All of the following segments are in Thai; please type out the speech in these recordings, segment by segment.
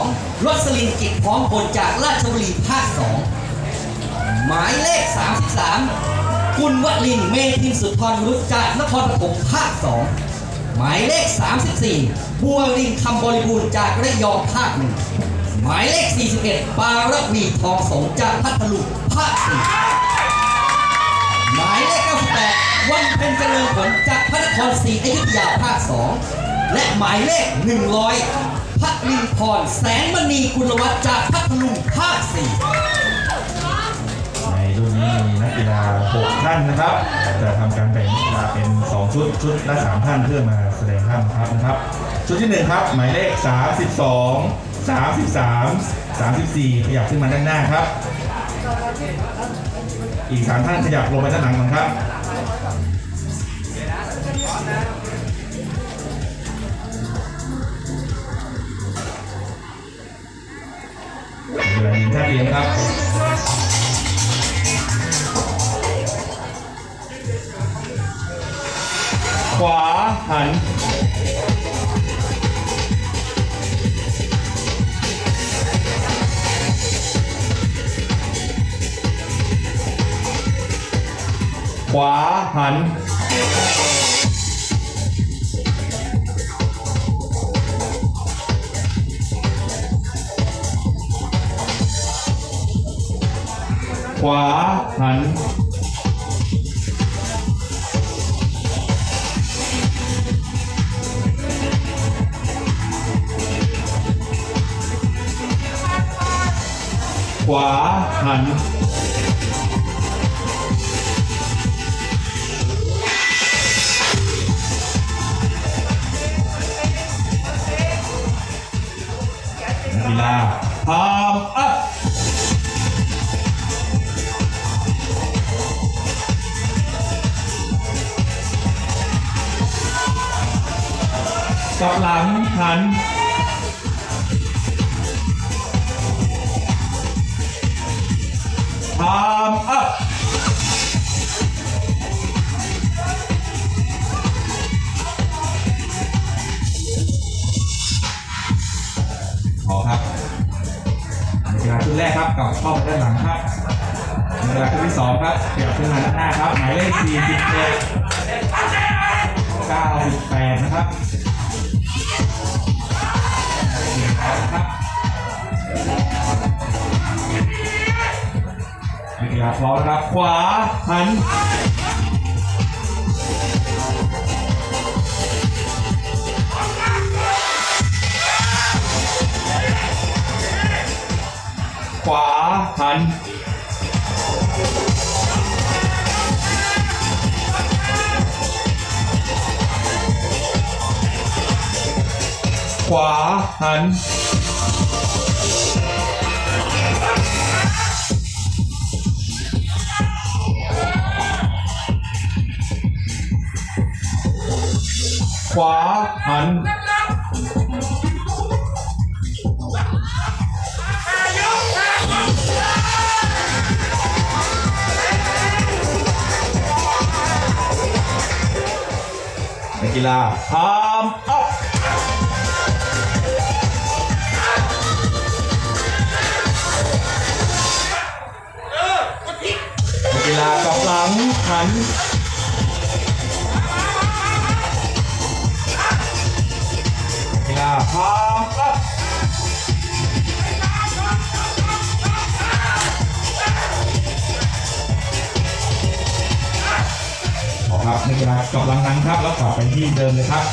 2รสลินกิจพร้อมพลจากราชบุรีภาค2หมายเลข 33 คุณวลินเมธินสุนทรรุจจากนครปฐมภาค2หมายเลข 34 บัวรินคำบริบูรณ์จากระยองภาคหนึ่งหมายเลข 41 ปารวีทองสงจากพัทลุงภาคสี่หมายเลข 98 วันเพ็ญเจริญผลจากพระนครศรีอยุธยาภาค2และหมายเลข 100 พักลินพร แสงมณีกุลวัฒน์จากพัทลุงภาค4ในรุ่นนี้มีนักกีฬา6ท่านนะครับ จะทำการแบ่งนักกีฬาเป็น 2 ชุด ชุดละ3ท่านเพื่อมาแสดงท่าบังคับนะครับ ชุดที่ 1 ครับ หมายเลข 32 33 34 ขยับขึ้นมาด้านหน้าครับ อีก 3 ท่านขยับลงไปด้านหลังก่อนครับ เวลายิงท่าตรียมครับขวาหันขวาหัน ขวาหัน ขวาหันนักกีฬา กับหลังหันพร้อมอัพพอครับนักกีฬาชุดแรกครับกับเข้าไปด้านหลังครับนักกีฬาชุดที่สองครับเดี๋ยวขึ้นมาด้านหน้าครับ หมายเลข41 98นะครับแปดนะครับ นักกีฬาพร้อมนะครับ ขวา หันขวาหัน ขวาหัน ขวาหัน นักกีฬาพร้ กีฬากำลังหันนักกีฬาพร้อมอัพออครับนักกีฬากำลังหันครับ แล้วกลับไปที่เดิมเลยครับ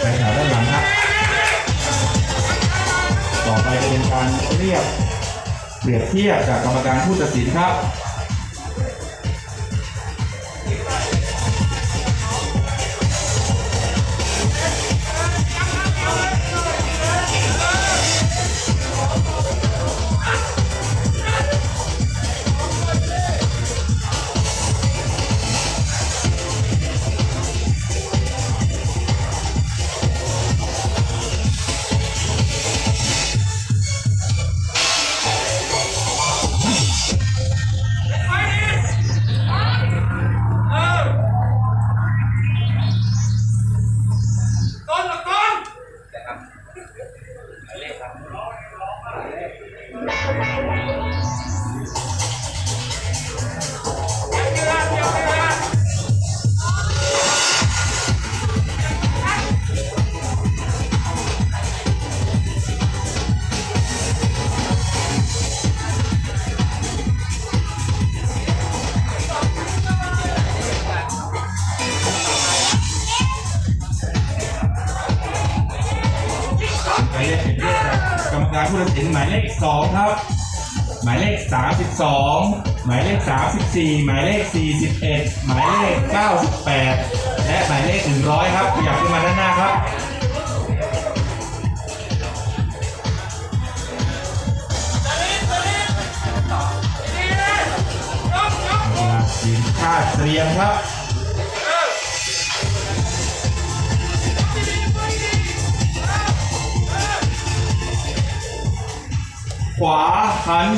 ไปแถวด้านหลังครับ ต่อไปจะเป็นการเรียกเปรียบเทียบจากกรรมการผู้ตัดสินครับ 32 หมายเลข 34 หมายเลข 41 หมายเลข 98 และหมายเลข 100 ครับขยับขึ้นมาด้านหน้าครับยืนท่าเตรียมครับขวาหัน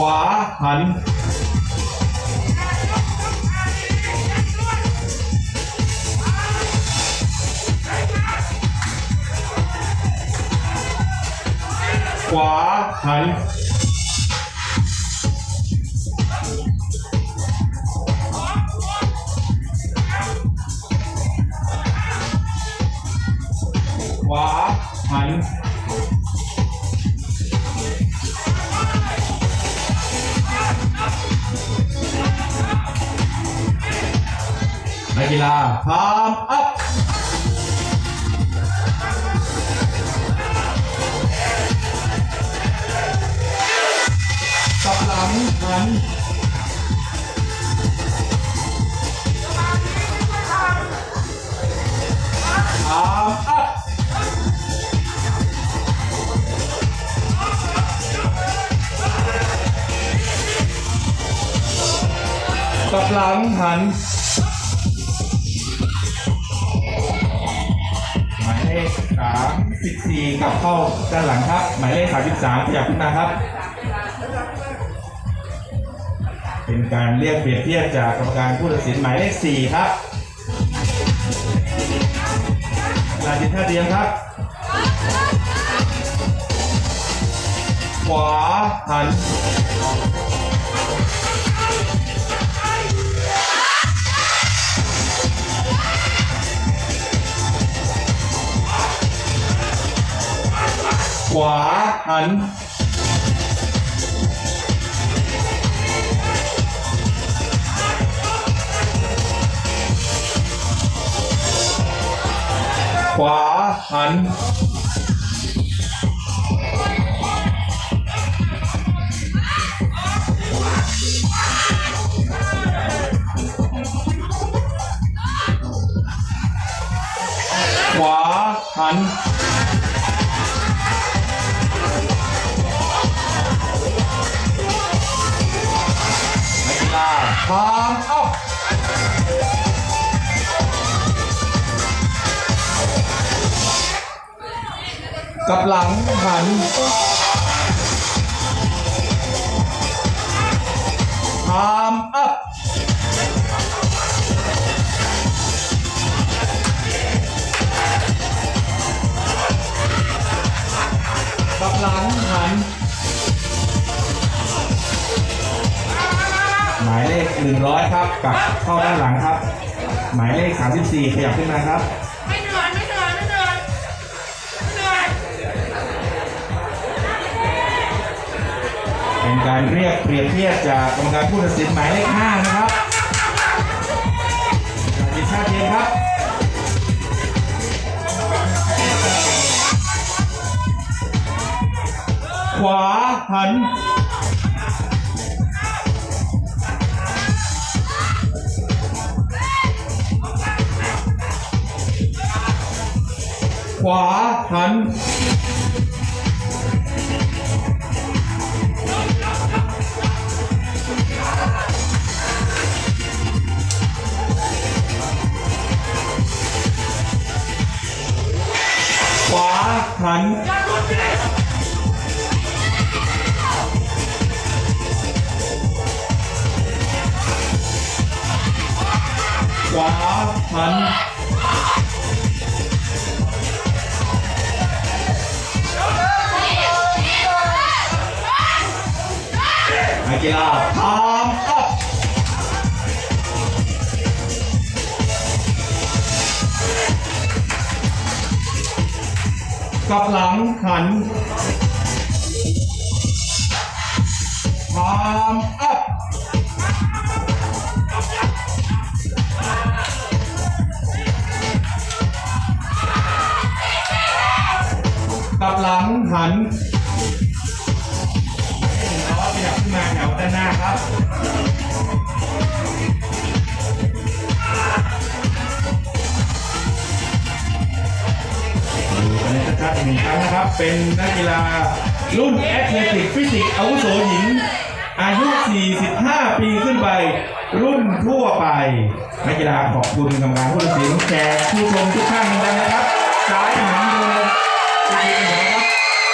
วาหัน ขวาหัน ขวาหัน กีฬาพร้อมอัพกับหลังหันพร้อมอัพกับหลังหัน 14กลับเข้าด้านหลังครับ หมายเลข 33ขยับขึ้นมาครับ เป็นการเรียกเปรียบเทียบจากกรรมการผู้ตัดสินหมายเลข 4 ครับลาจิตท่าเดียมครับ ขวาหัน ขวาหัน ขวาหัน ขวาหันาพร้ออัพกับหลังหันพร้อมอัพกับหลังหันายเลข 100 ครับกลับเข้าด้านหลังครับ หมายเลข 34 ขยับขึ้นมาครับ ไม่เหนื่อยไม่เหนื่อยไม่เหนื่อยไม่เหนื่อยเป็นการเรียกเปรียบเทียบจากกรรมการผู้ตัดสินหมายเลข 5 นะครับจิตชาติเทียนครับขวาหัน ขวาหัน ขวาหัน ขวาหัน กีฬาทามอัพกับหลังหันทามอัพกับหลังหัน อีกหนึ่งครั้งนะครับ เป็นนักกีฬารุ่นแอตเลติกฟิสิกส์อาวุโสหญิง อายุ 45 ปีขึ้นไป รุ่นทั่วไป นักกีฬาขอบคุณกรรมการผู้ตัดสินแขกผู้ชมทุกท่านด้วยนะครับ